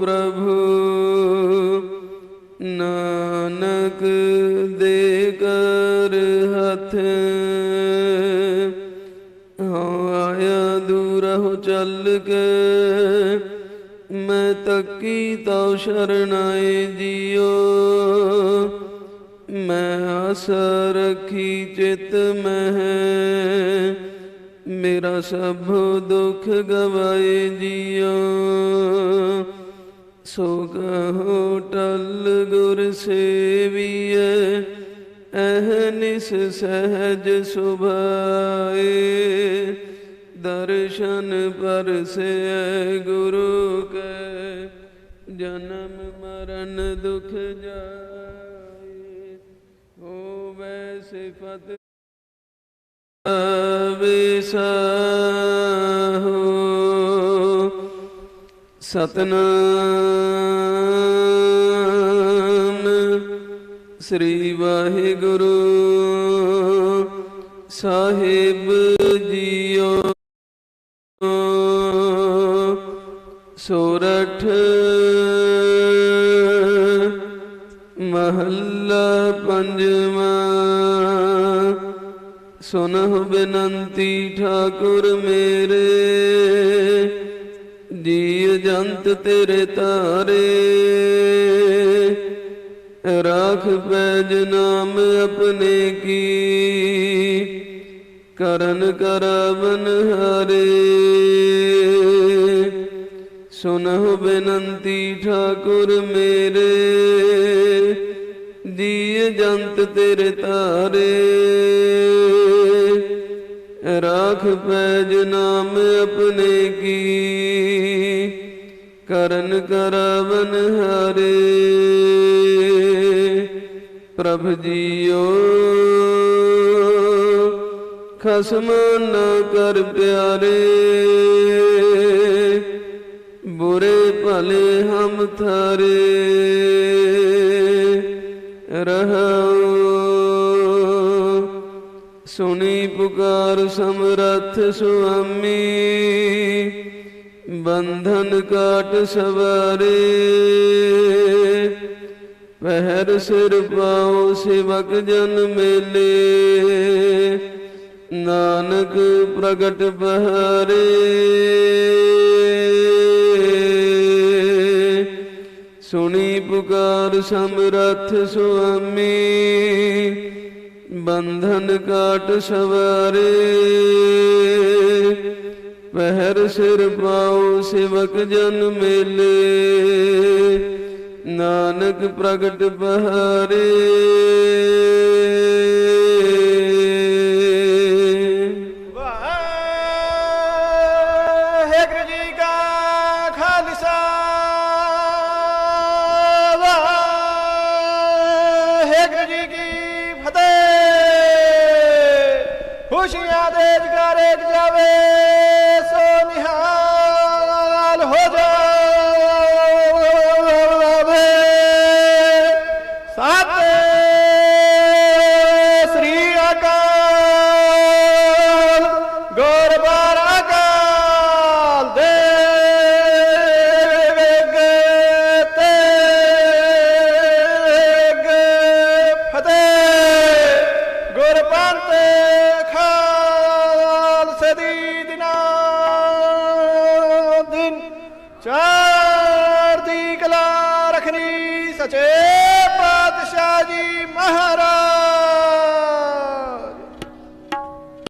ਪ੍ਰਭੂ, ਨਾਨਕ ਦੇ ਕਰ ਹੱਥ ਹਉ ਆਇਆ ਦੂਰਹੁ ਚੱਲ ਕੇ, ਮੈਂ ਤੱਕੀ ਤਉ ਸ਼ਰਨਾਏ ਜੀਓ। ਮੈਂ ਆਸ ਰੱਖੀ ਚਿਤ ਮਹਿ, ਮੇਰਾ ਸਭ ਦੁੱਖ ਗਵਾਏ ਜੀਓ। ਸੋ ਕਹੋ ਟਲ ਗੁਰ ਸੇਵੀਐ ਅਹਨਿਸ ਸਹਜ ਸੁਭਾਏ। ਦਰਸ਼ਨ ਪਰਸੇ ਗੁਰੂ ਕੈ, ਜਨਮ ਮਰਨ ਦੁਖ ਜਾਏ। ਹੋਵੇ ਸਿਫਤ ਵਿਸਾਹੋ ਸਤਨਾਮ ਸ੍ਰੀ ਵਾਹਿਗੁਰੂ ਸਾਹਿਬ ਜੀਓ। ਸੋਰਠ ਮਹੱਲਾ ਪੰਜਵਾਂ। ਸੁਨਹੁ ਬਿਨੰਤੀ ਠਾਕੁਰ ਮੇਰੇ। ਜੀ ਜੰਤ ਤੇਰੇ ਤਾਰੇ। ਰਾਖ ਪੈਜ ਨਾਮ ਆਪਣੇ ਕੀ। ਕਰਨ ਕਰਵਨ ਹਰੇ। ਸੁਨਹੁ ਬੇਨੰਤੀ ਠਾਕੁਰ ਮੇਰੇ। ਜੀ ਜੰਤ ਤੇਰੇ ਤਾਰੇ। ਰਾਖ ਪੈਜ ਨਾਮ ਆਪਣੇ ਕੀ? ਕਰਨ ਕਰਵਨ ਹਰੇ। ਪ੍ਰਭ ਜੀਓ, ਖਸਮ ਨਾ ਕਰ ਪਿਆਰੇ। ਬੁਰੇ ਭਲੇ ਹਮ ਥਾਰੇ। ਰਹੋ ਸੁਣੀ ਪੁਕਾਰ ਸਮਰੱਥ ਸੁਆਮੀ, ਬੰਧਨ ਕਾਟ ਸਵਾਰੇ। ਪਹਿਰ ਸਿਰ ਪਾਉ ਸੇਵਕ ਜਨ ਮੇਲੇ, ਨਾਨਕ ਪ੍ਰਗਟ ਬਹਾਰੇ ਸੁਣੀ ਪੁਕਾਰ ਸਮਰੱਥ ਸੁਆਮੀ ਬੰਧਨ ਕਾਟ ਸਵਾਰੇ। ਪਹਿਰ ਸਿਰ ਪਾਉ ਸਿਵਕ ਜਨ ਮੇਲੇ। ਨਾਨਕ ਪ੍ਰਗਟ ਬਹਾਰੇ खुशियां 冠军